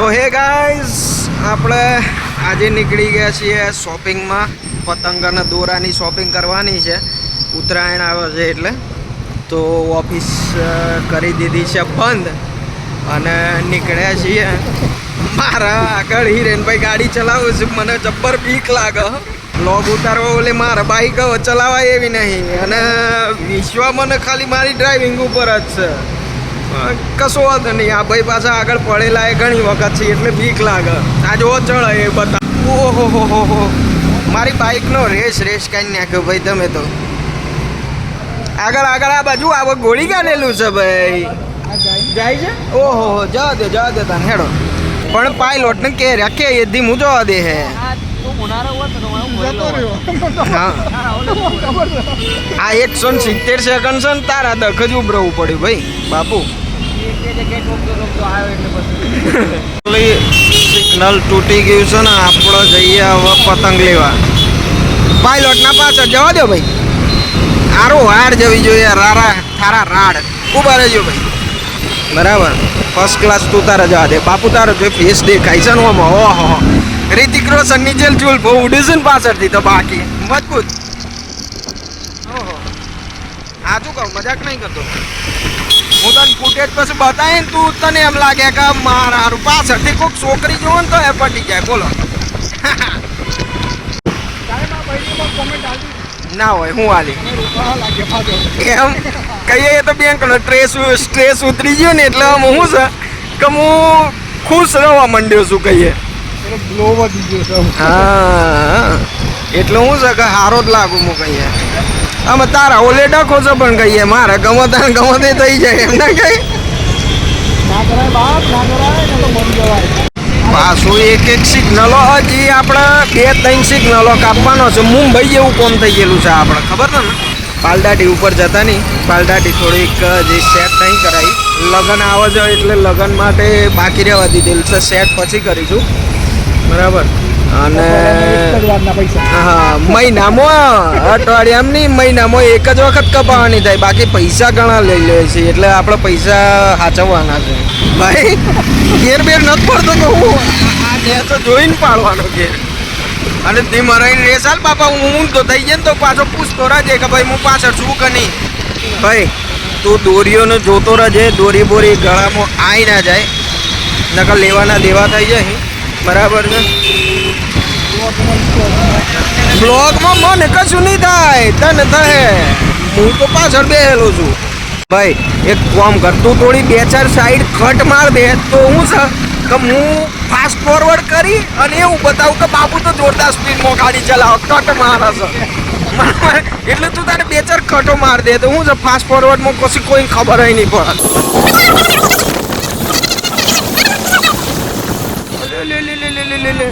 સો hey guys આપણે આજે નીકળી ગયા છીએ શોપિંગમાં પતંગ અને દોરાની શોપિંગ કરવાની છે. ઉત્તરાયણ આવે છે એટલે. તો ઓફિસ કરી દીધી છે બંધ. અને નીકળ્યા છીએ. મારા આગળ હિરેનભાઈ ગાડી ચલાવું છું. મને જબ્બર બીક લાગે. લોગ ઉતારવો ઓલે મારા બાઈક ચલાવાય એવી નહીં. અને વિશ્વ મને ખાલી મારી ડ્રાઇવિંગ ઉપર જ છે. કશો વાંધો નહીં. આ ભાઈ પાછા આગળ પડેલા એ ઘણી વખત છે એટલે બીક લાગે. આ જો ચડે એ બતા ઓહો હો હો હો મારી બાઇકનો રેસ રેસ કાઢી નાખ્યો ભાઈ તમે તો. આગળ આગળ આ બાજુ આ ગોળી કાઢેલું છે ભાઈ. જાય છે? ઓહો હો જવા દે જવા દે તને હેડો. પણ પાયલોટ ને કે રાખે એ ધીમું જવા દે હે હા. આ એકસો ને સિત્તેર સેકન્ડ છે ને તારા દખ જ ઉભરવું પડ્યું ભાઈ બાપુ. સિગ્નલ તૂટી ગયું છે ને આપણે જઈએ હવે પતંગ લેવા. પાયલોટ ના પાછળ જવા દો ભાઈ. આરો હાડ જવી જોઈએ રારા થારા રાડ. ઊભા રહેજો ભાઈ. બરાબર. ફર્સ્ટ ક્લાસ તું તારે જવા દે. બાપુ તારો જે ફેસ દેખાય છે ને આમાં ઓહો. રિતિક રોશનની ચૂલ બહુ ઉડે છે ને પાછળથી તો બાકી. મજબૂત. ઓહો. સાચું કહું, મજાક નહીં કરતો. હું તને ફૂટેજ પછી બતાવીને તું તને એમ લાગે કે મારા પાછળથી કોઈક છોકરી જોવો ને તો એ પટી જાય. બોલો. ના હોય, હું હાલી. એમ કહીએ તો બેંકનો સ્ટ્રેસ સ્ટ્રેસ ઉતરી ગયો ને એટલે હું છે કે હું ખુશ રહેવા માંડ્યો છું કહીએ. હા એટલે હું છે કે હારો જ લાગુ હું કહીએ આમાં તારા ઓલે ડખો છે પણ કહીએ મારે ને ગમતે થઈ જાય એમ ના કઈ? પાછું એક એક સિગ્નલો હજી આપણે બે ત્રણ સિગ્નલો કાપવાનો છે. મુંબઈ જેવું કોમ થઈ ગયેલું છે આપણે. ખબર ને? પાલદાટી ઉપર જતા નહીં. પાલદાટી થોડીક જે સેટ નહીં કરાવી લગ્ન આવે છે એટલે લગ્ન માટે બાકી રહેવા દીધેલું છે. સેટ પછી કરીશું. બરાબર. અને હા, મહિનામાં અઠવાડિયામાં નહીં મહિનામાં એક જ વખત કપાવાની થાય. બાકી પૈસા ઘણા લઈ લે છે, એટલે આપણે પૈસા સાચવવાના છે. ભાઈ, ઘેર બેર નથી પડતો તો હું આ તો જોઈને પાડવાનો ઘેર. અને તે મરાઈને રે સાલ, બાપા, હું તો થઈ જાય ને તો પાછો પૂછતો રાજે કે ભાઈ હું પાછળ છું કે નહીં. ભાઈ, તું દોરીઓને જોતો રહેજે, દોરી બોરી ગળામાં આઈ ના જાય. નકર લેવાના દેવા થઈ જાય. બરાબર છે. બ્લોગમાં મને કશું નહીં થાય. તને થાય હું તો પાછળ બેહેલો છું. ભાઈ, એક કામ કર, તું થોડી બે ચાર સાઈડ કટ માર દે. તો હું છે કે હું ફાસ્ટ ફોરવર્ડ કરી અને એવું બતાવું કે બાપુ તો જોરદાર સ્પીડમાં ગાડી ચલાવો. કટ મારે છે એટલે તું તારે બે ચાર કટો માર દે. તો હું છે ફાસ્ટ ફોરવર્ડમાં કશી કોઈ ખબર નહીં પડે. લે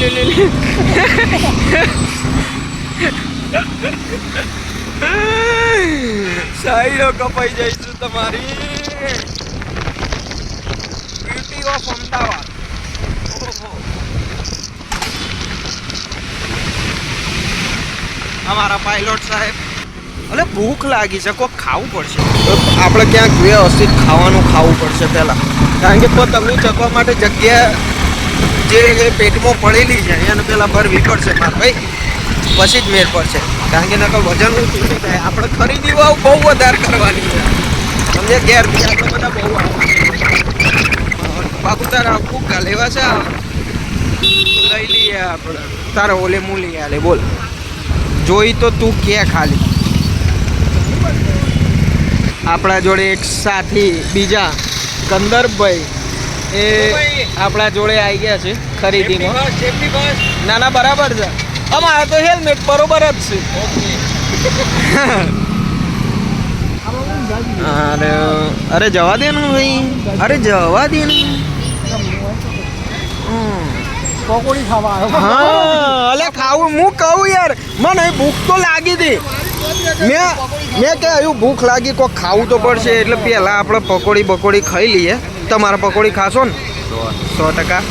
લે લે સાઈડો કપાઈ જઈશું તમારી બ્યુટી ઓફ અમદાવાદ અમારા પાયલોટ સાહેબ. અને ભૂખ લાગી છે કોઈ ખાવું પડશે. તો આપણે ક્યાંક વ્યવસ્થિત ખાવાનું ખાવું પડશે પહેલાં. કારણ કે તો તગડું ચકવા માટે જગ્યા જે પેટમાં પડેલી છે, એને પહેલાં ભરવી પડશે મારે ભાઈ. પછી જ મેળ પડશે. કારણ કે નકર વજન થઈ જાય આપણે ખરીદી વાવ બહુ વધારે કરવાની છે. સમજે? ઘેર આપણે બધા બહુ. બાપુ તારા ફૂગા લેવા છે લઈ લઈએ આપણે. તારા ઓલે મૂલી આલે, બોલ. જોઈ તો તું કે ખાલી. આપણા જોડે એક સાથી, બીજા કંદરભાઈ એ આપણા જોડે આવી ગયા છે ખરીદીમાં. ના ના બરાબર છે. અમારે તો હેલ્મેટ બરોબર જ છે. અરે અરે જવા દે ને ભાઈ. અરે જવા દે ને. પકોડી ખાવા આવ્યો. હા અલે ખાવું હું કહું યાર મને ભૂખ તો લાગી હતી. મેં મેં કે હજુ ભૂખ લાગી કોઈ ખાવું તો પડશે. એટલે પહેલાં આપણે પકોડી બકોડી ખાઈ લઈએ. તમારે પકોડી ખાશો ને? સો ટકા.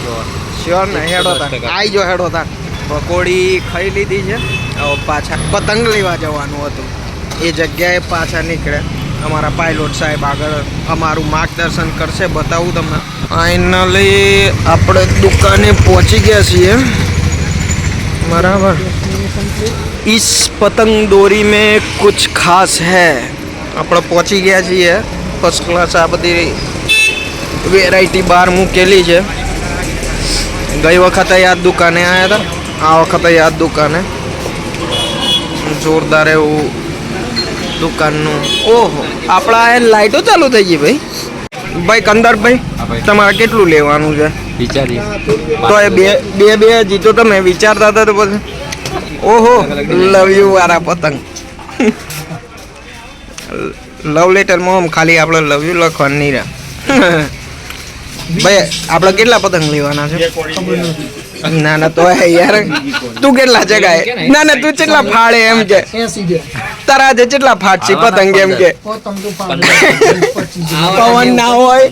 શ્યોર ને હેડો તા આવી જો હેડો તા પકોડી ખાઈ લીધી છે. પાછા પતંગ લેવા જવાનું હતું. એ જગ્યાએ પાછા નીકળે. અમારા પાયલોટ સાહેબ આગળ અમારું માર્ગદર્શન કરશે બતાવું તમને. ફાઇનલી આપણે દુકાને પહોંચી ગયા છીએ. બરાબર. ઈસ પતંગ દોરી મેં કુછ ખાસ હૈ. આપણે પહોંચી ગયા છીએ. ફર્સ્ટ ક્લાસ આ બધી વેરાયટી બહાર મૂકેલી છે. ગઈ વખતે યાદ દુકાને આવ્યા હતા આ વખતે યાદ દુકાને. જોરદાર એવું દુકાનનું. ઓહો આપણા એ લાઈટો ચાલુ થઈ ગઈ ભાઈ. ભાઈ કંદરભાઈ તમારે કેટલું લેવાનું છે? વિચારી તો એ બે બે બે જીતો તમે વિચારતા હતા તો પછી. ઓહો લવ યુ વાળા પતંગ. લવ લેટરમાં ખાલી આપણે લવ યુ લખવાનું નહીં રહે ભાઈ આપણે કેટલા પતંગ લેવાના છે? ના ના તો યાર. તું કેટલા જગાએ ના ના તું કેટલા ફાળે એમ કે. તારા જે કેટલા ફાટ પતંગ એમ કે. પતંગ. પવન ના હોય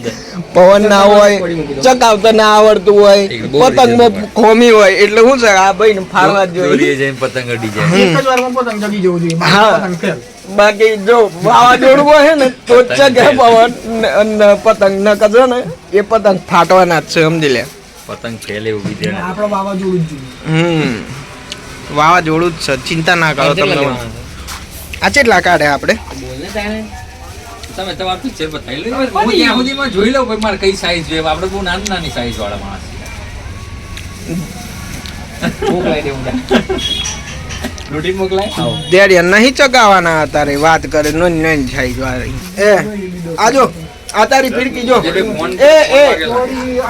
પવન ના હોય ચકાવતા ના આવડતું હોય પતંગમાં ખોમી હોય એટલે શું છે આ ભાઈ ફાળવા જ જોઈએ. પતંગ અડી જાય. એક જ વારમાં પતંગ જગી જવું જોઈએ. હા. બાકી જો વાવાઝોડું હોય ને તો જ ચગે પવન ને- ને પતંગ ન કજો ને એ પતંગ ફાટવાના જ છે સમજી લે. પતંગ ફેલે ઊભી દે આપણો વાવાઝોડું જ હમ. વાવાઝોડું જ છે. ચિંતા ના કરો તમે. આ કેટલા કાઢે આપણે તમે તમારું પિક્ચર બતાવી લો હું ત્યાં સુધીમાં જોઈ લઉં ભાઈ મારે કઈ સાઈઝ જોઈએ. આપણે બહુ નાની નાની સાઈઝ વાળા માણસ મોકલાઈ દે રોટી મોકલાય? દેડિયા નહીં ચગાવવાના તારે વાત કરે નો નો થાય વાળી. એ આજો આ તારી ફિરકી જો. એ એ.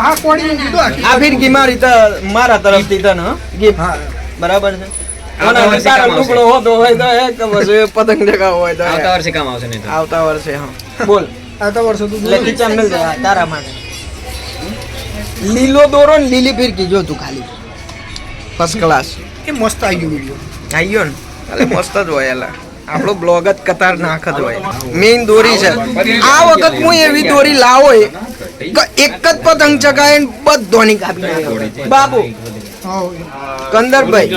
આ કોડી આ ફિરકી. મારી ત મારા તરફથી તને ગિફ્ટ હા. બરાબર છે? આવતા વર્ષે પતંગ હોય તો આવતા કામ આવશે નહીં આવતા હા. બોલ. આ તો વર્ષો તો તારા માટે. લીલો દોરો ને લીલી ફિરકી જો તું ખાલી. ફર્સ્ટ ક્લાસ એ મસ્ત આવી ગયું વીડિયો ને? મસ્ત જ હોય એલા. આપણો બ્લોગ જ કતાર નાખત હોય. મેઇન દોરી છે. આ વખત હું એવી દોરી લાવો એક જ પતંગ ચગાવે ને બધોની કાપી બાબુ કંદરભાઈ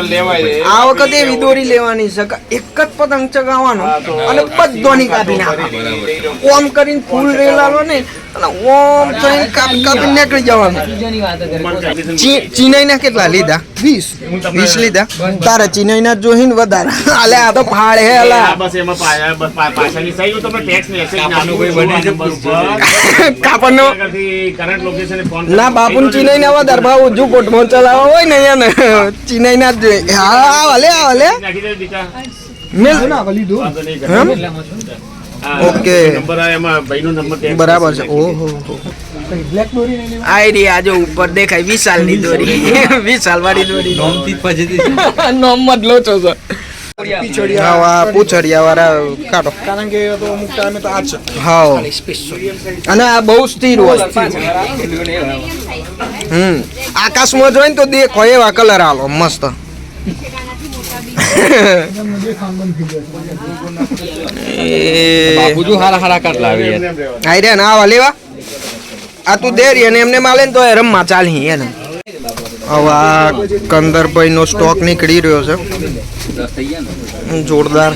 આ વખતે એવી દોરી લેવાની છે એક જ પતંગ ચગાવવાનો અને બધોની કાપી નાખવાનો. ઓમ કરીને ફૂલ રેલાનો ને અને ઓમ થઈને કાપી કાપી નીકળી જવાનું. ચીનાઈના કેટલા લીધા? વીસ. વીસ લીધા. તારે ચીનાઈના જોઈને વધારે. અલે આ તો ફાળે હે અલા. કાપડનું ના બાપુ બાપુન ચીનાઈના વધારે ભાવ ઉજુ કોટમાં ચલાવવા હોય ને જ જોઈએ. હા દે ના લીધું વાંધો નહીં કરે. હમ? હા, ઓકે. બરાબર છે. ઓહો. બ્લેક દોરી નહીં લેવા આઈ રી આજે ઉપર દેખાય વિશાલની દોરી. વિશાલ વાળી દોરી. નોમથી પછી નોમ મત લો છો સર હા આ પૂછડિયા વાળા કાઢો. કારણ કે તો અમુક ટાઈમે તો આ છે. હા અને આ બહુ સ્થિર હોય હમ. આકાશમાં જોઈને તો દેખો એવા કલર આલો મસ્ત. બાપુજી હારા હારા કાટ લાવી યાર એમ રહેવાનું. આઈ રે ના લેવા. આ તું દેરી અને એમને માલે ને તો એ રમવા ચાલી એને. હવે આ કંદરભાઈ નો સ્ટોક નીકળી રહ્યો છે. જોરદાર.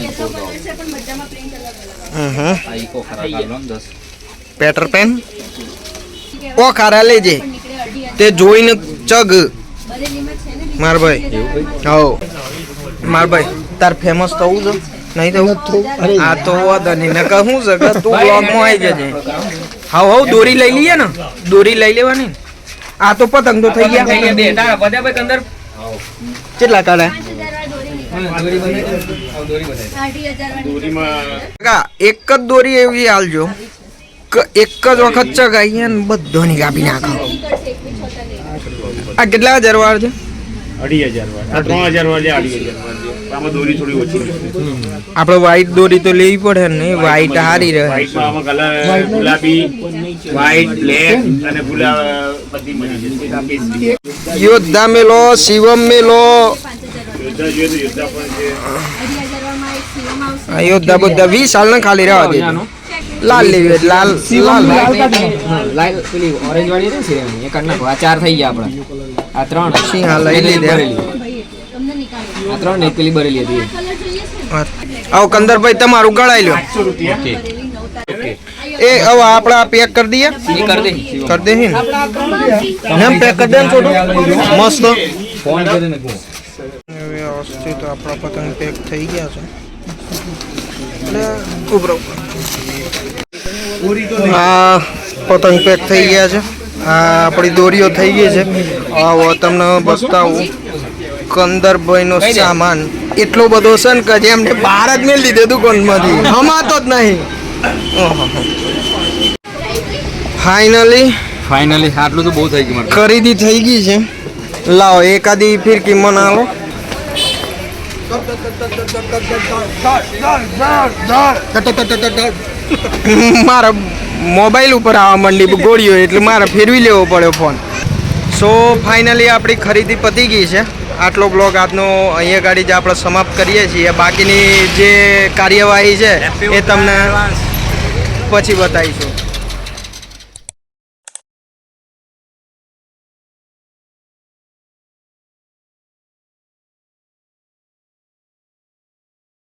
પેટર પેન ઓ ખારા લેજે તે જોઈને ચગ. માર ભાઈ. હો માર ભાઈ તાર ફેમસ થવું છે? નહીં થવું? આ તો વાંધો નહીં ને કહું છે કે તું બ્લોગમાં આવી જજે. હા હા દોરી લઈ લઈએ ને. દોરી લઈ લેવાની. આ તો પતંગ તો થઈ ગયા. કેટલા કાઢે? એક જ દોરી એવી હાલજો એક જ વખત ચગાઈએ ને બધો ની કાપી નાખો આ કેટલા હજાર વાર છે? અઢી હજાર વાર. આ ત્રણ હજાર વાર છે, અઢી હજાર વાર છે. આમાં દોરી થોડી ઓછી આપણે વ્હાઈટ દોરી તો લેવી પડે ને વ્હાઈટ હારી રહે. આમાં ગુલાબી અને બધી મળી જશે. યોદ્ધા મેલો શિવમ મેલો. યોદ્ધા જોઈએ તો યોદ્ધા પણ છે. યોદ્ધા બધા વીસ સાલ ને ખાલી રહેવા દેજો. લાલ લેવી લાલ લાલ લાલ પેલી ઓરેન્જ વાળી ને સિરેની, એ કાઢ નાખો. આ ચાર થઈ ગયા આપણા. આ ત્રણ. સિંહ હા લઈ લીધે. આ ત્રણ ને પેલી બરેલી હતી. આવો કંદરભાઈ તમારું ગળાઈ લો એ હવે આપણે આ પેક કરી દઈએ. કરી દે. દે ને. એમ પેક કરી દે છોટું. મસ્ત. ફોન કરીને હવે વ્યવસ્થિત આપણા પતંગ પેક થઈ ગયા છે. આ પતંગ પેક થઈ ગયા છે. આ આપણી દોરીઓ થઈ ગઈ છે. આવો તમને બતાવું. કંદરભાઈનો સામાન. એટલો બધો છે ને કે જે એમને બહાર જ મેં લીધે દુકાનમાંથી. હમાતો જ નહીં. ફાઇનલી ફાઇનલી આટલું તો બહુ થઈ ગયું ખરીદી થઈ ગઈ છે. લાવો એકાદી ફિરકી મનાવો. મારા મોબાઈલ ઉપર આવવા માંડી ગોળીઓ એટલે મારે ફેરવી લેવો પડ્યો ફોન. સો ફાઇનલી આપણી ખરીદી પતી ગઈ છે. આટલો બ્લોગ આજનો અહીંયા ગાડી જે આપણે સમાપ્ત કરીએ છીએ. બાકીની જે કાર્યવાહી છે, એ તમને પછી બતાવીશું.